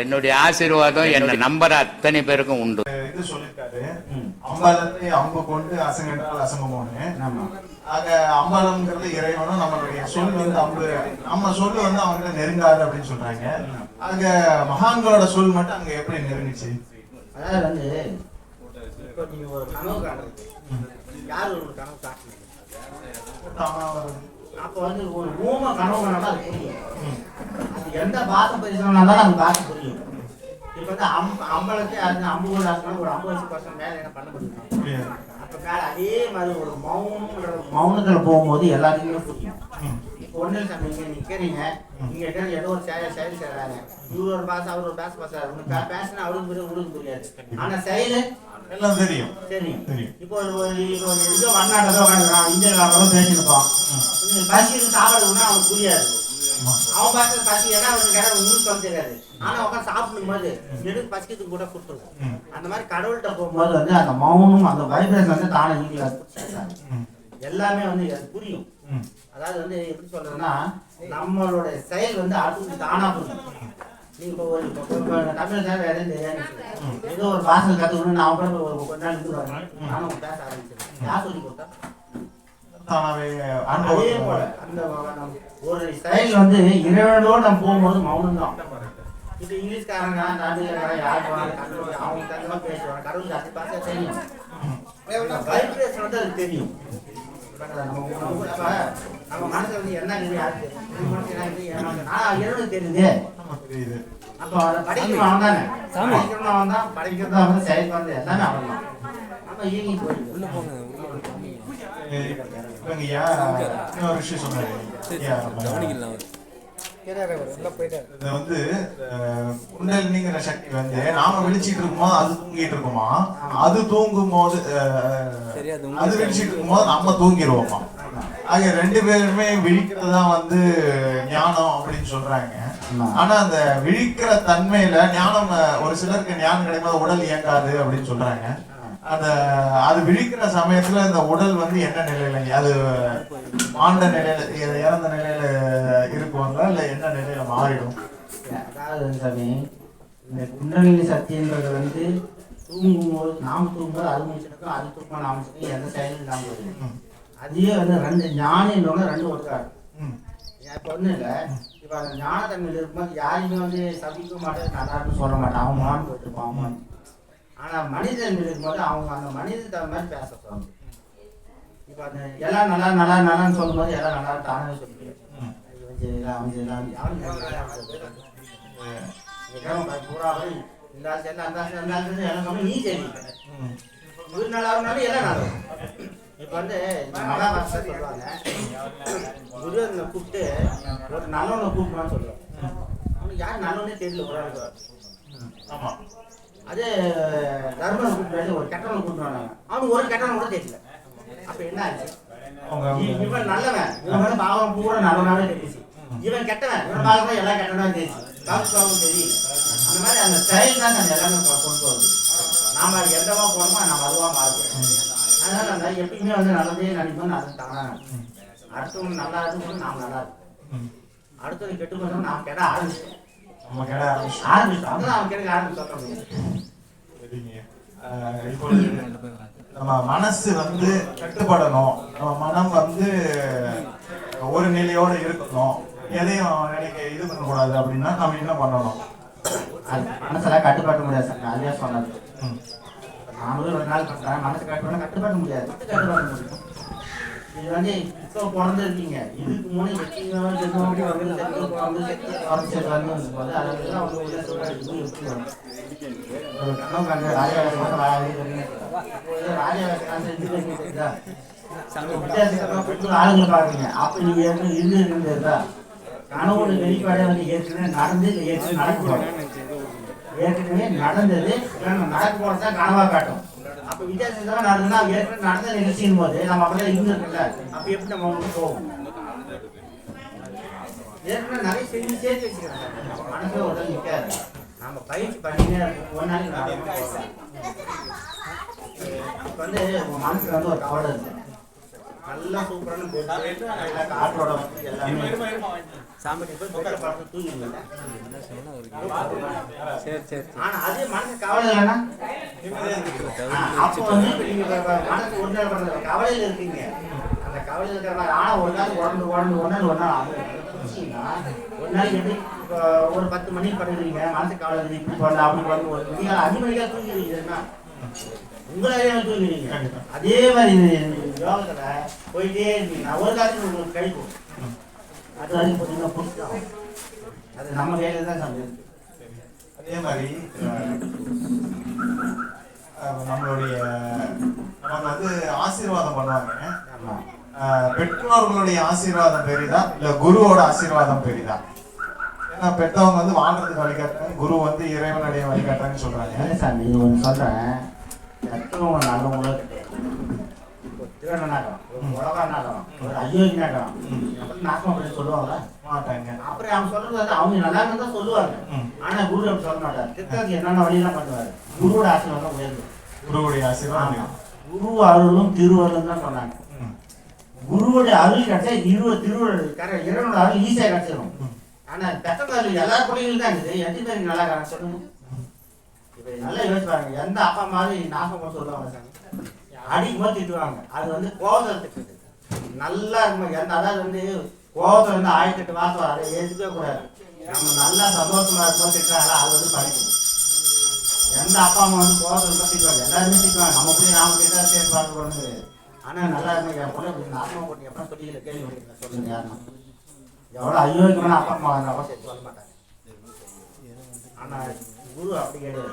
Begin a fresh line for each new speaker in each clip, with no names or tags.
என்னுடைய ஆசீர்வாதம் என்ன நம்பர் அத்தனை பேருக்கும் உண்டு.
இது சொல்லிருக்காரு அம்பலத்தை அம்பு கொண்டு அசங்கென்றால் அசங்கமோன்னு.
ஆமா.
ஆக அம்பலம்ங்கிறது இறைவனும் நம்மளுடைய சொல் வந்து அம்பு நம்ம சொல் வந்து அவங்க நெருங்காது அப்படின்னு சொல்றாங்க. ஆக மகான்களோட சொல் மட்டும் அங்க எப்படி நெருங்குச்சு?
அதாவது வந்து இப்போ நீங்க ஒரு கனவு யார் ஒரு கனவு காட்டுறீங்க. அப்போ வந்து ஒரு ஊம கனவு அது புரியும் அது எந்த பாச பரிசனம் இருந்தாலும் அது பாச புரியும் இப்போ வந்து அம் அம்பலத்தை அது ஆசனம் ஒரு ஐம்பது வயசு பர்சன்ட் மேலே என்ன பண்ண முடியும். அப்போ மேலே அதே மாதிரி ஒரு மௌனம்ன்ற மௌனத்தில் போகும்போது எல்லாத்துக்குமே புரியும் இப்போ ஒன்றும் சார் நீங்கள் நிற்கிறீங்க நீங்கள் என்ன ஏதோ ஒரு செயல் செயல் செய்கிறாங்க இவர் ஒரு பாசம் அவர் ஒரு பாச பேசுறாரு உனக்கு பேசினா அவருக்கு புரியும் உங்களுக்கு புரியாது ஆனால் செயல்
எல்லாம் தெரியும்
சரி
தெரியும்.
இப்போ ஒரு இப்போ ஒரு வடநாட்டில் உட்காந்துருக்கான் இந்தியாவில் பேசியிருப்பான் பசிக்கு சாப்பாடுனா அவனுக்கு புரியாது. அவன் பார்த்து பசி ஏன்னா அவனுக்கு உங்களுக்கு சொல்ல தெரியாது. ஆனா உட்காந்து சாப்பிடும் போது எதுக்கு பசிக்கிறது கூட கொடுத்துருவோம். அந்த மாதிரி கடவுள்கிட்ட போகும்போது வந்து அந்த மௌனம் அந்த வைப்ரேஷன் வந்து தானே
ம்.
எல்லாமே வந்து அது புரியும். அதாவது வந்து எப்படி சொல்றதுன்னா நம்மளோட செயல் வந்து அடுத்து தானா புரியும். நீங்க ஒரு தமிழ் தான் வேற ஏதோ ஒரு பாஷை கற்றுக்கணும் நான் கூட ஒரு கொஞ்ச நாள் இருந்து வரேன் நானும் பேச ஆரம்பிச்சிருக்கேன் யார் சொல்லி கொடுத்தா?
தானாவே
அதே
அனுபவம்
போல அந்த ஒரு செயல் வந்து இறைவனோடு நம்ம போகும்போது மௌனம் தான் இப்போ இங்கிலீஷ்காரங்க தமிழ்காரங்க யார் போனாலும் கடவுள் அவங்க தகுந்த பேசுவாங்க. கடவுள் அது பார்த்தா தெரியும். வைப்ரேஷன் வந்து அது தெரியும். நம்ம மனசுல வந்து என்ன யாருக்கு இறைவனுக்கு தெரியுது. அப்போ அதை படிக்கணும் அவன் தானே படிக்கணும் அவன் தான் படிக்கிறது வந்து எல்லாமே அவன் தான் நம்ம போங்க
இவங்க ஐயா இன்னொரு விஷயம் சொன்னாரு இது வந்து அஹ், குண்டலினிங்கிற சக்தி வந்து நாம விழிச்சிட்டு இருக்கோமா அது தூங்கிட்டு இருக்குமா அது தூங்கும் போது அது விழிச்சிட்டு இருக்கும்போது நம்ம தூங்கிடுவோமா ஆக ரெண்டு பேருமே விழிக்கிறது தான் வந்து ஞானம் அப்படின்னு சொல்றாங்க
ஆமா.
ஆனா அந்த விழிக்கிற தன்மையில ஞானம் ஒரு சிலருக்கு ஞானம் கிடைக்கும் உடல் இயங்காது அப்படின்னு சொல்றாங்க அந்த அது விழிக்கிற சமயத்துல இந்த உடல் வந்து என்ன நிலையில அது ஆண்ட நிலையில இறந்த நிலையில இருக்குவாங்களா இல்ல என்ன நிலையில மாறிடும்?
அதாவது சாமி இந்த குண்டலினி சக்தின்றது வந்து தூங்கும்போது நாம தூங்கும்போது அது முடிச்சிருக்கோம் அது தூக்கம் நாம எந்த செயலும் இல்லாமல் போயிடும்
ம்.
அதையே வந்து ரெண்டு ஞானின்றவங்க ரெண்டு ஒருக்காரு
ம்.
இப்போ ஒன்றும் இல்லை. இப்போ அந்த ஞானத்தன்மையில் இருக்கும்போது யாரையுமே வந்து சபிக்க மாட்டேன் நல்லா இருக்குன்னு சொல்ல மாட்டான் அவன் மான் போயிட்டுருப்பான் அவன் ஆனால் மனிதன் இருக்கும்போது அவங்க அந்த மனிதன் தகுந்த மாதிரி பேச சொல்லுவாங்க இப்போ அந்த எல்லாம் நல்லா நல்லா நல்லான்னு சொல்லும்போது எல்லாம் நல்லா தானே கம்மி நீ சரி. இவர் நல்லா இருந்தாலும் எல்லாம் நல்லா. இப்ப வந்து இந்த மகா பாஷை சொல்லுவாங்க. குருவனை கூப்பிட்டு ஒரு நல்லவனை கூப்பிடுவான்னு சொல்லுவாங்க அவனுக்கு யார் நல்லவனே தெரியல ஒரு ஆளுக்கு.
ஆமா.
அதே தர்மனை கூப்பிட்டு ஒரு கெட்டவனை கூப்பிடுவாங்க அவனுக்கு ஒரு கெட்டவன் கூட தெரியல. அப்ப என்ன ஆச்சு? இவன் நல்லவன். இவன் பாவம் பூரா நல்லவனாவே தெரியுது இவன் கெட்டவன். இவன் பாவம் எல்லாம் கெட்டவனா தெரியுது பாவம் பாவம் தெரியல. அந்த மாதிரி அந்த செயல் தான் நம்ம எல்லாமே கொண்டு வருது நாம அது எந்தவா போனோமோ நம்ம அதுவா மாறுவோம் அதனால எப்பயுமே வந்து நல்லதே நினைப்போம் அது தானா. அடுத்தவங்க நல்லா இருக்கும் நாம் நல்லா இருக்கும். அடுத்தவங்க கெட்டு போனோம் நாம் கெட ஆரம்பிச்சோம்
ஆரம்பிச்சோம்
அதான் அவன் கெடுக்க ஆரம்பிச்சோம்
சரிங்க. அஹ் இப்பொழுது நம்ம மனசு வந்து கட்டுப்படணும். நம்ம மனம் வந்து ஒரு நிலையோட இருக்கணும். எதையும் நினைக்க இது பண்ணக்கூடாது அப்படின்னா நம்ம என்ன பண்ணணும்?
மனசெல்லாம் கட்டுப்படுத்த முடியாது சார். அதுவே சொன்னது. நாமளும் ஒரு நாள் பண்றேன் மனசு கட்டுப்பட கட்டுப்படுத்த முடியாது. கட்டுப்படுத்த முடியும். பிறந்திருக்கீங்க இதுக்கு வந்து இது ஆளுங்களை பாக்குறீங்க அப்ப நீங்க ஏற்கனவே இருந்ததா வெளிப்பாடே வந்து ஏற்கனவே நடந்து ஏற்கனவே நடக்க ஏற்கனவே நடந்தது நடக்க போறது கனவா காட்டும் வித்தியாசம் தான் நடந்ததுன்னா ஏற்கனவே நடந்த நிகழ்ச்சியின் போது நம்ம அப்படியே இருந்திருக்கல அப்ப எப்படி நம்ம வந்து போவோம்? ஏற்கனவே நிறைய செஞ்சு சேர்த்து வச்சுக்கிறோம் நம்ம மனசுல உடல் நிற்காது நம்ம பயிற்சி பண்ணினே இருக்கோம் ஒரு நாளைக்கு நடக்கும் இப்ப வந்து உங்க மனசுல வந்து ஒரு கவலை இருக்கு. நல்லா சூப்பரான பெட் நல்லா வந்து எல்லாமே சாமி போய்
சரி சரி
ஆனா அதே மனசு கவலை இல்லைன்னா? அப்போ வந்து மனசு ஒரு நாள் பண்றது இருக்கீங்க. அந்த கவலையில் இருக்கிற மாதிரி ஆனா ஒரு நாள் உடம்பு உடம்பு ஒரு நாள் ஒரு நாள் ஆகும். ஒரு நாள் எப்படி ஒரு பத்து மணிக்கு படுக்கிறீங்க மனசு கவலை இருக்குது இப்படி அப்படி ஒரு அஞ்சு உங்களாலே தூங்கிடுவீங்க அதே மாதிரி யோகத்துல போயிட்டே இருக்கீங்க ஒரு காலத்துல உங்களுக்கு கிடைக்கும் அது வரைக்கும் பார்த்தீங்கன்னா புடிச்சிடும் அது நம்ம கையில தான் சாமி இருக்கு.
அதே மாதிரி நம்மளுடைய நமக்கு வந்து ஆசீர்வாதம் பண்ணுவாங்க. பெற்றோர்களுடைய ஆசீர்வாதம் பெரிதா? இல்ல குருவோட ஆசீர்வாதம் பெரிதா? ஏன்னா பெற்றவங்க வந்து வாழ்றதுக்கு வழிகாட்டுறாங்க குரு வந்து இறைவனுடைய வழிகாட்டுறாங்கன்னு சொல்றாங்க.
சாமி ஒன்று சொல்கிறேன் எத்தவங்க நல்லவங்களும் இப்போ திருடனாகம் ஒரு உலகனாகம் ஒரு அயோக்கியனாகம் அப்புறம் நாசமா பண்ணி சொல்லுவாங்க.
மாட்டாங்க.
அப்புறம் அவன் சொல்றது அவங்க நல்லா இருந்தா சொல்லுவாங்க. ஆனா குரு அப்படி சொல்ல மாட்டார். திருத்தத்துக்கு என்னென்ன வழியெல்லாம் பண்ணுவாரு? குருவோட ஆசீர்வாதம் உயர்ந்து
குருவுடைய ஆசீர்வாதம்.
குரு அருளும் திருவருளும் தான் சொன்னாங்க. குருவோட அருள் கிடைச்சா இருவ திருவருள் இறைவனோட அருள் ஈஸியா கிடைச்சிடும் ஆனா பெத்ததாரு எல்லா பிள்ளைகளும் தான் இருக்குது. எத்தனை பேருக்கு நல்லா சொல்லுங்க. நல்லா யோசிச்சு பாருங்க எந்த அப்பா மாதிரி நாசமா சொல்லுவாங்க சாமி. அடிக்கும் போது திட்டுவாங்க. அது வந்து கோபத்தை திட்டுது நல்லா இருக்கும்? எந்த அதாவது வந்து கோபத்தை வந்து ஆயிரத்தி எட்டு மாசம் அதை ஏற்றுக்கவே கூடாது. நம்ம நல்லா சந்தோஷமா இருக்கும் திட்டுறாங்களா? அது வந்து படிக்கும். எந்த அப்பா அம்மா வந்து கோபத்தை இருந்தா திட்டுவாங்க. எல்லாருமே திட்டுவாங்க. நம்ம போய் நாம கிட்ட சேர்த்து பார்க்க போறது ஆனா நல்லா இருக்கும்? என் பொண்ணு இப்படி நாசமா போட்டு எப்ப சொல்லிக்கல கேள்வி சொல்லுங்க யாருன்னா. எவ்வளவு அயோக்கியமான அப்பா அம்மா இருந்தாலும் சேர்த்து சொல்ல மாட்டாங்க. ஆனா குரு அப்படி கிடையாது.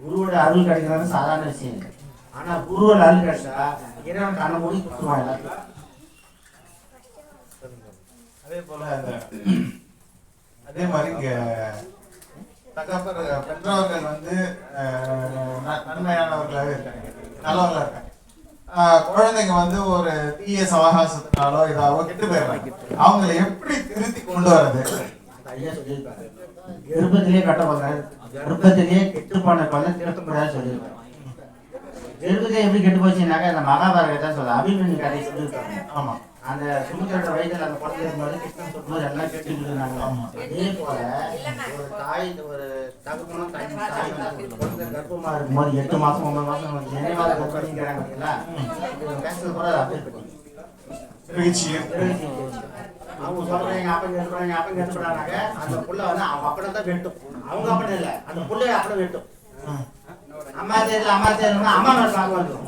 குருவோட அருள் கிடைக்கிறது சாதாரண விஷயம் இல்லை. ஆனா குருவோட அருள் கிடைச்சா இறைவன் கண்ணை மூடி கொடுத்துருவான் எல்லாத்தையும்.
அதே போல அதே மாதிரி இங்க தகப்பர் பெற்றோர்கள் வந்து நன்மையானவர்களாக இருக்காங்க. நல்லவர்களா இருக்காங்க. குழந்தைங்க வந்து ஒரு தீய சவகாசத்தினாலோ இதாவோ கெட்டு போயிடுறாங்க. அவங்களை எப்படி திருத்தி கொண்டு வர்றது?
ஐயா சொல்லியிருக்காரு கர்ப்பத்திலேயே கட்டக்கூடாது கர்ப்பத்திலேயே கெட்டு போன குழந்தை திருத்த முடியாது சொல்லியிருக்காரு. கர்ப்பத்திலே எப்படி கெட்டு போச்சுனாக்கா அந்த மகாபாரதத்தை சொல்ல அபிமன்யு கதை சொல்லியிருக்காங்க.
ஆமா.
அந்த சுமுத்திரோட வயதில் அந்த குழந்தை இருக்கும்போது கிருஷ்ணன் சொல்லும்போது எல்லாம் கெட்டு இருந்தாங்க. அதே போல ஒரு தாய் ஒரு தகப்பனும் தாய் குழந்தை கர்ப்பமா இருக்கும்போது எட்டு மாசம் ஒன்பது மாசம் நினைவாத கர்ப்பிணிங்கிறாங்க பார்த்தீங்களா பேசுறது கூட அது அப்படியே இருக்கு. அவங்க சொல்றாங்க எங்க அப்பா கேட்டு எங்க அப்பா கேட்டு அந்த புள்ள வந்து அவங்க அப்படம் தான் வெட்டும். அவங்க அப்படி இல்ல. அந்த புள்ளைய அப்படி வெட்டும். அம்மா தேர்தல் அம்மா தேர்தல் அம்மா மேல பாக்க வந்துடும்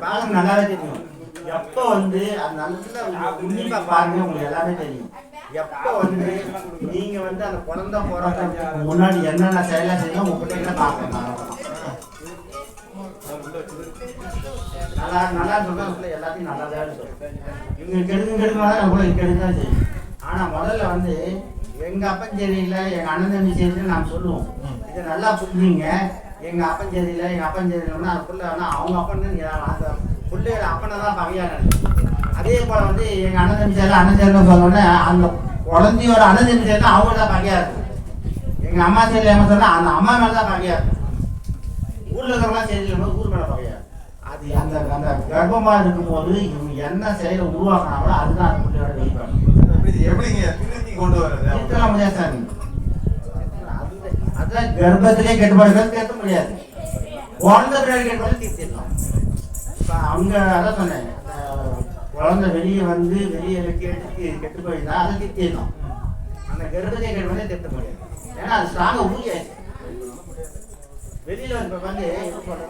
பாலம் நல்லாவே தெரியும். எப்ப வந்து அது நல்ல உன்னிப்பா பாருங்க உங்களுக்கு எல்லாமே தெரியும். எப்ப வந்து நீங்க வந்து அந்த குழந்தை பிறக்கிறதுக்கு முன்னாடி என்னென்ன செயலா செய்யணும் உங்க பிள்ளைங்களை பார்க்கணும் நல்லா நல்லா உள்ள எல்லாத்தையும் நல்லா தான் சொல்றேன். இவங்க கெடுக்கும் கெடுக்கலாம் நம்ம கூட கெடுக்க தான் செய்யும் ஆனா முதல்ல வந்து எங்க அப்பன் சரியில்லை எங்க அண்ணன் தம்பி சரியில்லை நாம் சொல்லுவோம். இதை நல்லா புரிஞ்சுங்க. எங்க அப்பன் சரியில்லை எங்க அப்பன் சரியில்லைன்னா புள்ள வந்து அவங்க அப்பன் அந்த பிள்ளையோட அப்பனை தான் பகையா நினைக்கும் அதே போல வந்து எங்க அண்ணன் தம்பி சரியில்லை அண்ணன் சரியில்லை சொன்னோடனே அந்த குழந்தையோட அண்ணன் தம்பி சரியில்லை அவங்க தான் பகையா இருக்கும் எங்க அம்மா சரியில்லை சொன்னா அந்த அம்மா மேல தான் பகையா இருக்கும் ஊர்ல இருக்கிறவங்களாம் சரியில்லை ஊர் மேல பகையா அது அந்த அந்த கர்ப்பமா இருக்கும்போது இவங்க என்ன செயலை உருவாக்குனாங்களோ அதுதான் அந்த பிள்ளையோட வெளிப்பாடு
எப்படி- எப்படிங்க? திருத்தி கொண்டு வர்றது?
திருத்தலாம் முடியாது சாமி. அது- அதான் கர்ப்பத்திலே கெட்டுப்பாடு திருத்த முடியாது. குழந்தை பின்னாடி கெட்டுப்பாடு திருத்திடலாம் இப்போ அவங்க அதான் சொன்னேன் குழந்தை வெளியே வந்து வெளியே கெட்டு கெட்டு போயிருந்தா அதை திருத்திடலாம் அந்த கர்ப்பத்திலே கெட்டுப்பாடு திருத்த முடியாது. ஏன்னா அது ஸ்ட்ராங்காக வெளியில இப்ப வந்து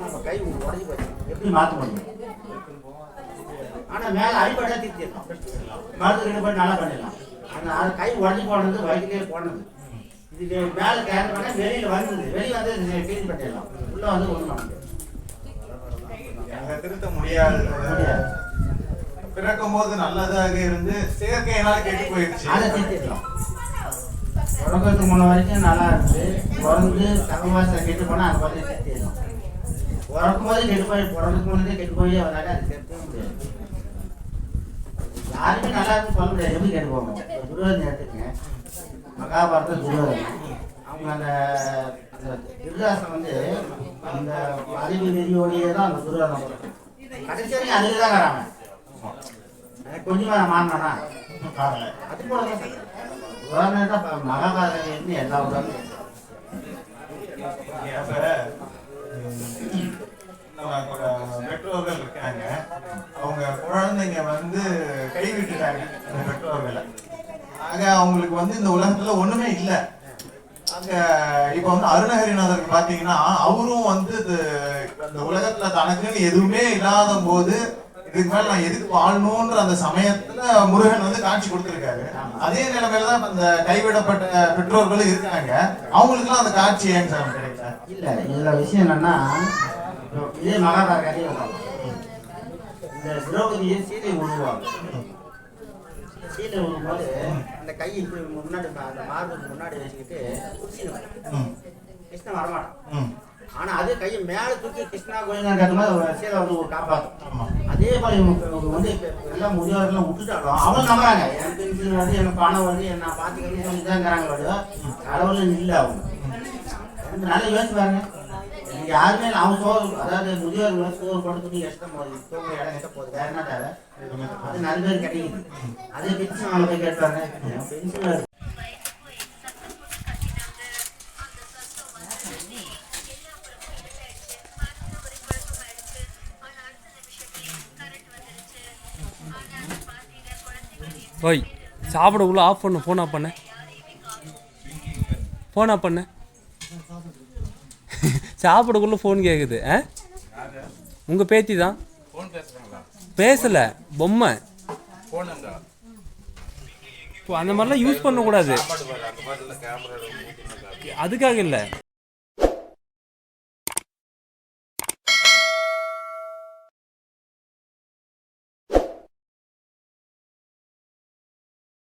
நம்ம கை உடஞ்சி போச்சு. எப்படி மாத்த முடியும். ஆனா மேல அடிப்படை திருத்திடலாம். மருந்து ரெண்டு போய் நல்லா பண்ணிடலாம். அந்த அது கை உடஞ்சி போனது வயிற்றுலேயே போனது. இது மேல கேர் பண்ண வெளியில வந்தது. வெளியே வந்து க்ளீன் பண்ணிடலாம். உள்ள வந்து ஒண்ணும் பண்ண முடியாது.
திருத்த முடியாது. பிறக்கும் போது நல்லதாக இருந்து செயற்கையினால கெட்டு போயிடுச்சு
அதை திருத்திடலாம். பிறக்கிறதுக்கு முன்ன வரைக்கும் நல்லா இருக்கு. பிறந்து தகவாசம் கெட்டு போனால் அது பார்த்து திருத்திடலாம் பிறக்கும் போது கெட்டு போய் பிறந்துக்கு முன்னதே கெட்டு போய் வந்தாங்க அது திருத்தவே முடியாது. யாருமே நல்லா இருக்கு சொல்ல முடியாது எப்படி கெட்டு போகணும் இப்ப துரியோதனை எடுத்துக்கங்க மகாபாரத அவங்க அந்த திருதாசம் வந்து அந்த அறிவு நெறியோடையே தான் அந்த துரியோதனை கடைசி வரைக்கும் அதுக்கு தான் வராங்க எனக்கு கொஞ்சமா மாறினா
காரணம்
அது போல தான் மகாபாரதம் எல்லா உதாரணம்
பெற்றோர்கள் இருக்காங்க அவங்க குழந்தைங்க வந்து கைவிட்டுட்டாங்க அந்த பெற்றோர்களை ஆக அவங்களுக்கு வந்து இந்த உலகத்துல ஒண்ணுமே இல்லை அங்க இப்ப வந்து அருணகிரிநாதர் பாத்தீங்கன்னா அவரும் வந்து இந்த உலகத்துல தனக்குன்னு எதுவுமே இல்லாத போது இதுக்கு மேல நான் எதுக்கு வாழணும்ன்ற அந்த சமயத்துல முருகன் வந்து காட்சி கொடுத்திருக்காரு. அதே நிலைமையில தான் இந்த கைவிடப்பட்ட பெற்றோர்களும் இருக்காங்க. அவங்களுக்குலாம் அந்த காட்சி ஏன் சார் கிடைக்கல?
இல்ல இதுல விஷயம் என்னன்னா இதே மகாபாரத. இந்த திரௌபதியை சீதை உருவாங்க சீதை உருவாது அந்த கை இப்படி முன்னாடி அந்த மார்புக்கு முன்னாடி வச்சுக்கிட்டு.
ம்,
கிருஷ்ணன் வரமாட்டான். ஆனா அதே கையை மேல தூக்கி கிருஷ்ணா கோயிங்கன்னு கேட்ட மாதிரி ஒரு சீதை வந்து காப்பாற்றும். அதே போல இவங்க வந்து இப்ப எல்லாம் முதியோரெல்லாம் விட்டுட்டாலும் அவன் நம்புறாங்க. என் பென்சில் வருது எனக்கு பணம் வருது நான் பார்த்துக்கணும்னு சொல்லி தாங்கிறாங்க கடவுள் இல்லை அவங்க. எனக்கு நல்லா யோசிச்சு பாருங்க. எனக்கு யாருமே இல்லை. அவன் சோறு அதாவது முதியோர் சோறு கொடுத்து எஷ்டம் போகுது தூங்க இடம் எட்ட போகுது. வேற என்ன தேவை அது நல்ல பேர் கிடைக்குது. அதே பென்ஷன் அவங்க போய் கேட்பாங்க பென்ஷன்
ஓய் சாப்பிடக்குள்ள ஆஃப் பண்ணு ஃபோன் ஆஃப் பண்ண. ஃபோன் ஆஃப் பண்ண. சாப்பிடக்குள்ள ஃபோன் கேட்குது ஆ? உங்கள் பேத்தி தான்? பேசல பொம்மை. அந்த மாதிரிலாம் யூஸ் பண்ணக்கூடாது. அதுக்காக இல்லை.